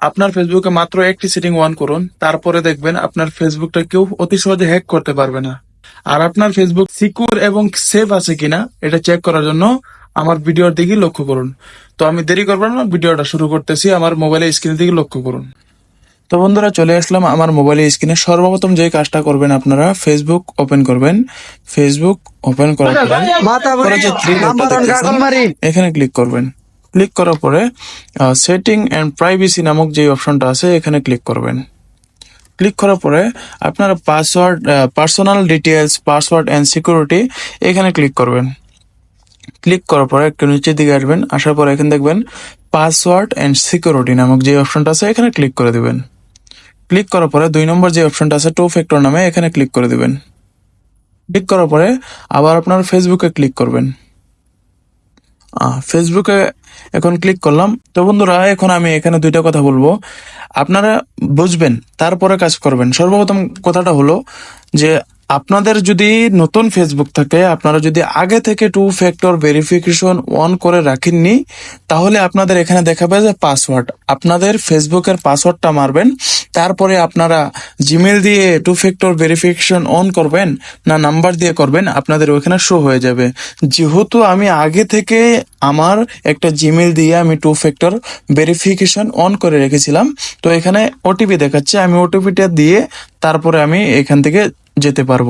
আপনার ফেসবুকে মাত্র একটি সেটিং অন করুন তারপরে দেখবেন আপনার ফেসবুকটা কেউ অতি সহজে হ্যাক করতে পারবে না। আর আপনার ফেসবুক সিকিউর এবং সেফ আছে কিনা এটা চেক করার জন্য আমার ভিডিওর দিকে লক্ষ্য করুন। তো আমি দেরি করব না ভিডিওটা শুরু করতেছি আমার মোবাইলের স্ক্রিনের দিকে লক্ষ্য করুন। তো বন্ধুরা চলে আসলাম আমার মোবাইলের স্ক্রিনে সর্বপ্রথম যে কাজটা করবেন আপনারা ফেসবুক ওপেন করবেন। ফেসবুক ওপেন করার পরে এখানে ক্লিক করবেন। ক্লিক করার পরে সেটিং অ্যান্ড প্রাইভেসি নামক যে অপশনটা আছে, এখানে ক্লিক করবেন। ক্লিক করার পরে, আপনার password personal details password and security এখানে ক্লিক করবেন। ক্লিক করার পরে একটু নিচের দিকে আসবেন, আসার পরে এখানে দেখবেন পাসওয়ার্ড অ্যান্ড সিকিউরিটি নামক যে অপশনটা আছে, এখানে ক্লিক করে দেবেন। ক্লিক করার পরে দুই নম্বর যে অপশনটা আছে টু ফ্যাক্টর নামে, এখানে ক্লিক করে দেবেন। ক্লিক করার পরে আবার আপনার ফেসবুকে ক্লিক করবেন। ফেসবুকে এখন ক্লিক করলাম। তো বন্ধুরা, এখন আমি এখানে দুইটা কথা বলব। আপনারা বুঝবেন, তারপরে কাজ করবেন। সর্বপ্রথম কথাটা হলো যে আপনাদের যদি নতুন ফেসবুক থাকে, আপনারা যদি আগে থেকে টু ফ্যাক্টর ভেরিফিকেশন অন করে রাখেননি, তাহলে আপনাদের এখানে দেখাবে যে পাসওয়ার্ড আপনাদের ফেসবুকের পাসওয়ার্ডটা মারবেন, তারপরে আপনারা জিমেল দিয়ে টু ফ্যাক্টর ভেরিফিকেশন অন করবেন, না নাম্বার দিয়ে করবেন, আপনাদের ওইখানে শো হয়ে যাবে। যেহেতু আমি আগে থেকে আমার একটা জিমেল দিয়ে আমি টু ফ্যাক্টর ভেরিফিকেশন অন করে রেখেছিলাম, তো এখানে ওটিপি দেখাচ্ছে, আমি ওটিপিটা দিয়ে তারপরে আমি এখান থেকে যেতে পারব।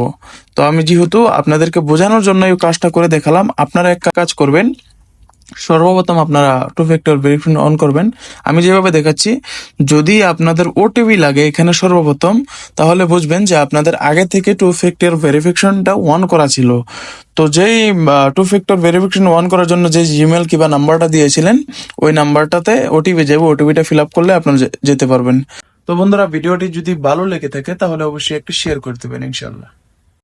তো আমি যেহেতু আপনাদেরকে বোঝানোর জন্য এই কাজটা করে দেখালাম, আপনারা এক কাজ করবেন, সর্বপ্রথম আপনারা টু ফ্যাক্টর ভেরিফিকেশন অন করবেন। আমি যেভাবে দেখাচ্ছি, যদি আপনাদের ওটিপি লাগে এখানে সর্বপ্রথম, তাহলে বুঝবেন যে আপনাদের আগে থেকে টু ফ্যাক্টর ভেরিফিকেশনটা অন করা ছিল। তো যেই টু ফ্যাক্টর ভেরিফিকেশন অন করার জন্য যে জিমেল কিংবা নাম্বারটা দিয়েছিলেন, ওই নাম্বারটাতে ওটিপি যাবে ওটিপিটা ফিল আপ করলে আপনারা যেতে পারবেন। তো বন্ধুরা ভিডিওটি যদি ভালো লেগে থাকে তাহলে অবশ্যই একটু শেয়ার করে দেবেন ইনশাল্লাহ